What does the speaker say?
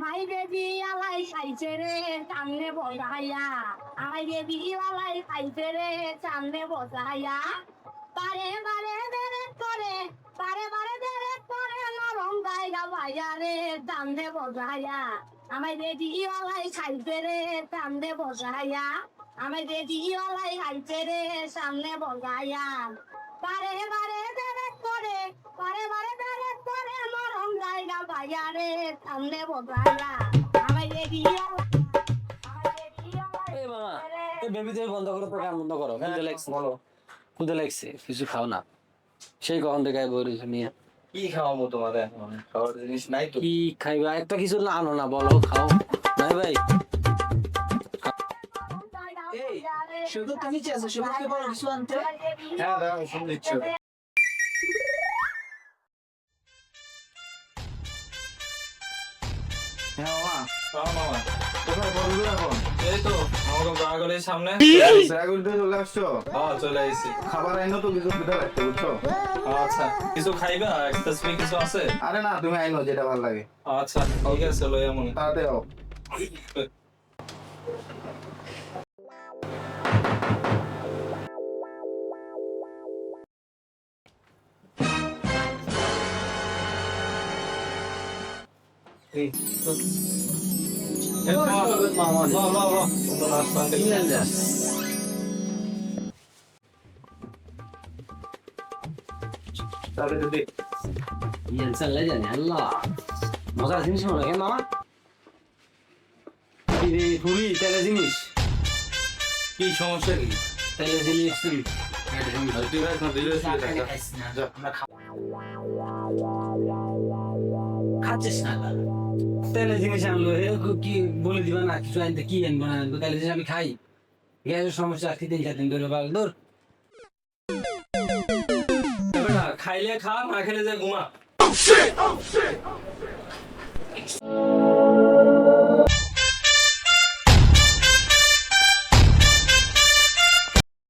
আমাই বেবি আলাই খাইছে রে সামনে বসাইয়া। আমাই বেবি আলাই খাইছে রে সামনে বসাইয়া। বারে বারে বেরে করে, বারে বারে বেরে করে, নরম জায়গা ভাইয়া রে সামনে বসাইয়া। আমাই বেবি আলাই খাইছে রে সামনে বসাইয়া। আমাই বেবি আলাই খাইছে রে সামনে বসাইয়া। বারে বারে বেরে করে করে নরম জায়গা সামনে বসাইয়া আমাই বেবি এই মামা এই বেবি তুমি বন্ধ করো তো গান বন্ধ করো। খুদে লাগছে বলো। খুদে লাগছে কিছু খাও না। সেই কখন থেকে নিয়ে। কি খাওয়াবো তোমাদের খাওয়ার জিনিস নাই তো। কি খাইবা? একটা কিছু না আনো না বলো খাও। নাই ভাই? এই, শুধু তুমি চেয়েছো শুভকে বলো কিছু আনতে? হ্যাঁ দাঁড়াও ফোন দিচ্ছ। হ্যাঁ মামা বাগানের সামনে চলে আসছো হ্যাঁ চলে আইছি খাবার আইনো আচ্ছা কিছু খাইবা স্পেসিফিক কিছু আছে আরে না তুমি আইনো যেটা ভালো লাগে আচ্ছা ঠিক আছে আও মজার জিনিস মনে কেন মামা কি? রে জিনিস সমস্যা খাচ্ছিস না তেলে জিনিস আনলো। কি বলে দিবা না? কিছু আনতে কি আনব না আনব? তাহলে জিনিস আমি খাই। গ্যাসের সমস্যা আজকে তিন চার দিন ধরে বাল দূর খাইলে খা না খেলে যে ঘুমা।